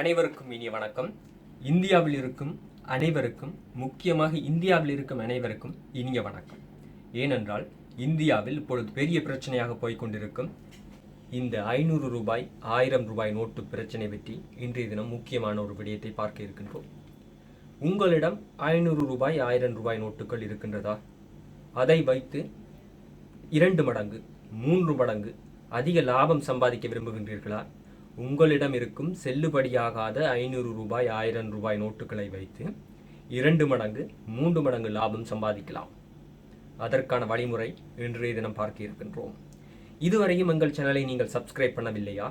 அனைவருக்கும் இனிய வணக்கம். இந்தியாவில் இருக்கும் அனைவருக்கும் முக்கியமாக இந்தியாவில் இருக்கும் அனைவருக்கும் இனிய வணக்கம். ஏனென்றால் இந்தியாவில் இப்பொழுது பெரிய பிரச்சனையாக போய்க்கொண்டிருக்கும் இந்த ஐநூறு ரூபாய் ஆயிரம் ரூபாய் நோட்டு பிரச்சனை பற்றி இன்றைய தினம் முக்கியமான ஒரு விடயத்தை பார்க்க இருக்கின்றோம். உங்களிடம் ஐநூறு ரூபாய் ஆயிரம் ரூபாய் நோட்டுகள் இருக்கின்றதா? அதை வைத்து இரண்டு மடங்கு மூன்று மடங்கு அதிக லாபம் சம்பாதிக்க விரும்புகின்றீர்களா? உங்களிடம் இருக்கும் செல்லுபடியாகாத ஐநூறு ரூபாய் ஆயிரம் ரூபாய் நோட்டுகளை வைத்து இரண்டு மடங்கு மூன்று மடங்கு லாபம் சம்பாதிக்கலாம். அதற்கான வழிமுறை இன்றைய தினம் பார்க்க இருக்கின்றோம். இதுவரையும் எங்கள் சேனலை நீங்கள் சப்ஸ்கிரைப் பண்ணவில்லையா?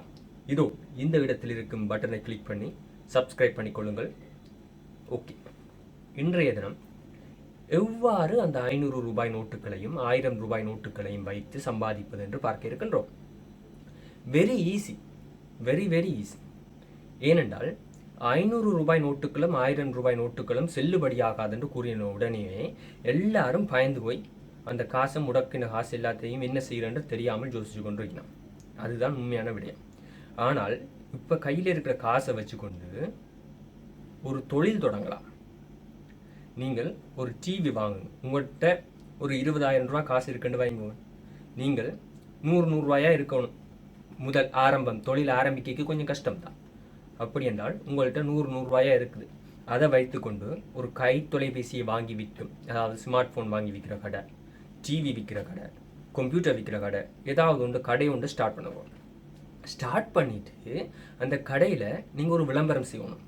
இதோ இந்த இடத்தில் இருக்கும் பட்டனை கிளிக் பண்ணி சப்ஸ்கிரைப் பண்ணிக்கொள்ளுங்கள் ஓகே இன்றைய தினம் எவ்வாறு அந்த ஐநூறு ரூபாய் நோட்டுகளையும் ஆயிரம் ரூபாய் நோட்டுகளையும் வைத்து சம்பாதிப்பது என்று பார்க்க இருக்கின்றோம். Very easy very very easy ஏனென்றால் ஐநூறு ரூபாய் நோட்டுகளும் ஆயிரம் ரூபாய் நோட்டுகளும் செல்லுபடியாகாது என்று கூறின உடனே எல்லாரும் பயந்து போய் அந்த காசை முடக்கின காசு எல்லாத்தையும் என்ன செய்யறன்னு தெரியாமல் யோசிச்சு கொண்டிருக்கிறான் அதுதான் உண்மையான விடயம். ஆனால் இப்போ கையில் இருக்கிற காசை வச்சுக்கொண்டு ஒரு தொழில் தொடங்கலாம். நீங்கள் ஒரு டிவி வாங்குங்க. உங்கள்கிட்ட ஒரு இருபதாயிரம் ரூபாய் காசு இருக்குன்னு வாங்குவோம் நீங்கள் நூறு நூறுரூவாயாக இருக்கணும். முதல் ஆரம்பம் தொழில் ஆரம்பிக்க கொஞ்சம் கஷ்டம்தான். அப்படி என்றால் உங்கள்கிட்ட நூறு நூறுரூவாயாக இருக்குது. அதை வைத்துக்கொண்டு ஒரு கை தொலைபேசியை வாங்கி விற்கும் அதாவது ஸ்மார்ட் ஃபோன் வாங்கி விற்கிற கடை டிவி விற்கிற கடை கம்ப்யூட்டர் விற்கிற கடை ஏதாவது ஒன்று கடை ஒன்று ஸ்டார்ட் பண்ணுவோம். ஸ்டார்ட் பண்ணிட்டு அந்த கடையில் நீங்கள் ஒரு விளம்பரம் செய்யணும்.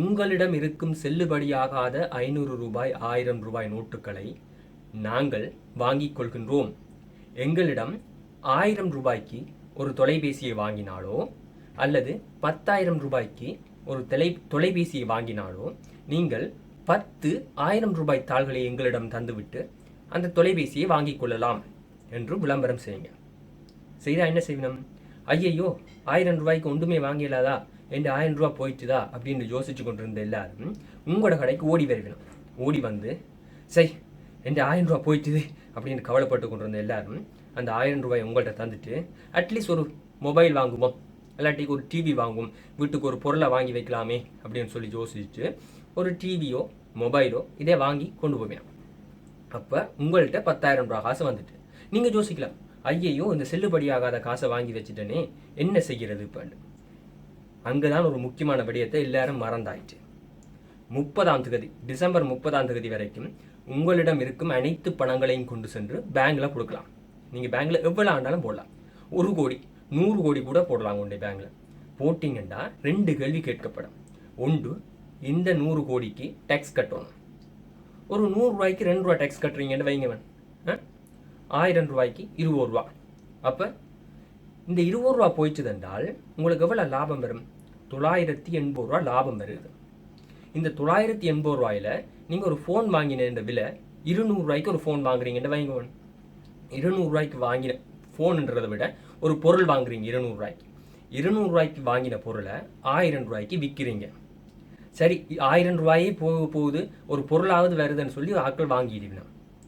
உங்களிடம் இருக்கும் செல்லுபடியாகாத ஐநூறு ரூபாய் ஆயிரம் ரூபாய் நோட்டுகளை நாங்கள் வாங்கிக் கொள்கின்றோம். எங்களிடம் ஆயிரம் ரூபாய்க்கு ஒரு தொலைபேசியை வாங்கினாலோ அல்லது பத்தாயிரம் ரூபாய்க்கு ஒரு தொலை தொலைபேசியை வாங்கினாலோ நீங்கள் பத்து ஆயிரம் ரூபாய் தாள்களை எங்களிடம் தந்துவிட்டு அந்த தொலைபேசியை வாங்கிக் கொள்ளலாம் என்று விளம்பரம் செய்யுங்க. செய்தா என்ன செய்யணும் ஐயையோ ஆயிரம் ரூபாய்க்கு ஒன்றுமே வாங்கிடலாதா என் ஆயிரம் ரூபாய் போயிட்டுதா? அப்படின்னு யோசிச்சு கொண்டிருந்த எல்லாரும் உங்களோட கடைக்கு ஓடி வருவினோம் ஓடி வந்து சரி என் ஆயிரம் ரூபா போயிட்டுது அப்படின்னு கவலைப்பட்டு கொண்டிருந்த எல்லாரும் அந்த ஆயிரம் ரூபாய் உங்கள்கிட்ட தந்துட்டு அட்லீஸ்ட் ஒரு மொபைல் வாங்குவோம். இல்லாட்டி ஒரு டிவி வாங்குவோம். வீட்டுக்கு ஒரு பொருளை வாங்கி வைக்கலாமே அப்படின்னு சொல்லி யோசிச்சுட்டு ஒரு டிவியோ மொபைலோ இதே வாங்கி கொண்டு போவேன் அப்போ உங்கள்கிட்ட பத்தாயிரம் ரூபா காசு வந்துட்டு. நீங்கள் யோசிக்கலாம். ஐயையோ இந்த செல்லுபடியாகாத காசை வாங்கி வச்சுட்டேனே. என்ன செய்கிறது இப்போன்னு. அங்கே தான் ஒரு முக்கியமான விடயத்தை எல்லாரும் மறந்தாயிட்டு. முப்பதாம் தேதி டிசம்பர் முப்பதாம் தேதி வரைக்கும் உங்களிடம் இருக்கும் அனைத்து பணங்களையும் கொண்டு சென்று பேங்க்கில் கொடுக்கலாம். நீங்கள் பேங்க்கில் எவ்வளோ ஆண்டாலும் போடலாம். ஒரு கோடி நூறு கோடி கூட போடலாம் உங்களுடைய பேங்க்கில் போட்டிங்கன்னா ரெண்டு கேள்வி கேட்கப்படும். ஒன்று இந்த நூறு கோடிக்கு டேக்ஸ் கட்டணும். ஒரு நூறுரூவாய்க்கு ரெண்டு ரூபா டேக்ஸ் கட்டுறீங்கன்னு வைங்கவன் ஆயிரம் ரூபாய்க்கு இருபது ரூபா. அப்போ இந்த இருபது ரூபா போயிடுச்சு என்றால் உங்களுக்கு எவ்வளோ லாபம் வரும்? தொள்ளாயிரத்தி எண்பது ரூபா லாபம் வருது. இந்த தொள்ளாயிரத்தி எண்பது ரூபாயில் நீங்கள் ஒரு ஃபோன் வாங்கின விலை இருநூறுவாய்க்கு ஒரு ஃபோன் வாங்குறீங்கன்னு வைங்கவன் இருநூறுவாய்க்கு வாங்கின ஃபோனுன்றதை விட ஒரு பொருள் வாங்குறீங்க இருநூறுவாய்க்கு இருநூறுவாய்க்கு வாங்கின பொருளை ஆயிரம் ரூபாய்க்கு விற்கிறீங்க சரி ஆயிரம் ரூபாயே போக போகுது. ஒரு பொருளாவது வருதுன்னு சொல்லி ஆட்கள் வாங்கிடுவீங்க.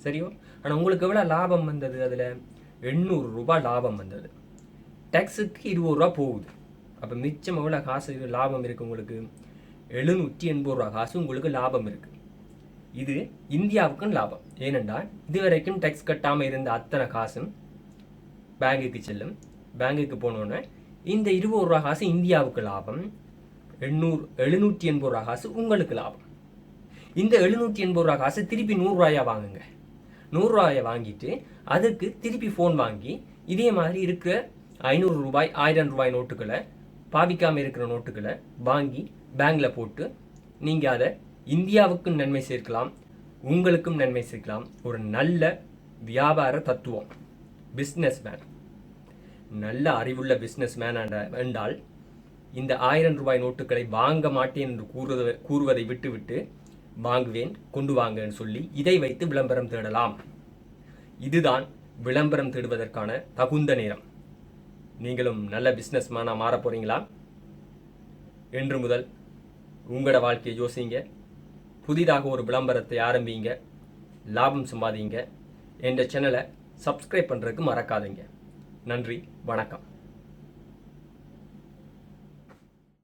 சரியோ? ஆனால் உங்களுக்கு எவ்வளோ லாபம் வந்தது அதில்? எண்ணூறு ரூபாய் லாபம் வந்தது. டேக்ஸுக்கு இருபது ரூபா போகுது. அப்போ மிச்சம் எவ்வளோ காசு லாபம் இருக்குது உங்களுக்கு? எழுநூற்றி எண்பது ரூபா காசு உங்களுக்கு லாபம் இருக்குது இது இந்தியாவுக்கும் லாபம். ஏனென்றால் இதுவரைக்கும் டேக்ஸ் கட்டாமல் இருந்த அத்தனை காசும் பேங்குக்கு செல்லும். பேங்குக்கு போனோன்னே இந்த இருபது ரூபா காசு இந்தியாவுக்கு லாபம். எண்ணூறு எழுநூற்றி எண்பது ரூபா காசு உங்களுக்கு லாபம். இந்த எழுநூற்றி எண்பது ரூபா காசு திருப்பி நூறுரூவாயா வாங்குங்க. நூறுரூவாயை வாங்கிட்டு அதுக்கு திருப்பி ஃபோன் வாங்கி இதே மாதிரி இருக்கிற ஐநூறு ரூபாய் ஆயிரம் ரூபாய் நோட்டுகளை பாவிக்காமல் இருக்கிற நோட்டுகளை வாங்கி பேங்கில் போட்டு நீங்கள் அதை இந்தியாவுக்கும் நன்மை சேர்க்கலாம் உங்களுக்கும் நன்மை சேர்க்கலாம். ஒரு நல்ல வியாபார தத்துவம். பிஸ்னஸ் மேன் நல்ல அறிவுள்ள பிஸ்னஸ் மேன் என்றால் இந்த ஆயிரம் ரூபாய் நோட்டுகளை வாங்க மாட்டேன் என்று கூறுவதை கூறுவதை விட்டுவிட்டு வாங்குவேன் கொண்டு வாங்கன்னு சொல்லி இதை வைத்து விளம்பரம் தேடலாம். இதுதான் விளம்பரம் தேடுவதற்கான தகுந்த நேரம். நீங்களும் நல்ல பிஸ்னஸ் மேனாக மாற போகிறீங்களா என்று முதல் உங்களோட வாழ்க்கையை யோசிங்க. புதிதாக ஒரு விளம்பரத்தை ஆரம்பிங்க. லாபம் சம்பாதிங்க. என்ற சேனலை சப்ஸ்கிரைப் பண்ணுறதுக்கு மறக்காதீங்க. நன்றி. வணக்கம்.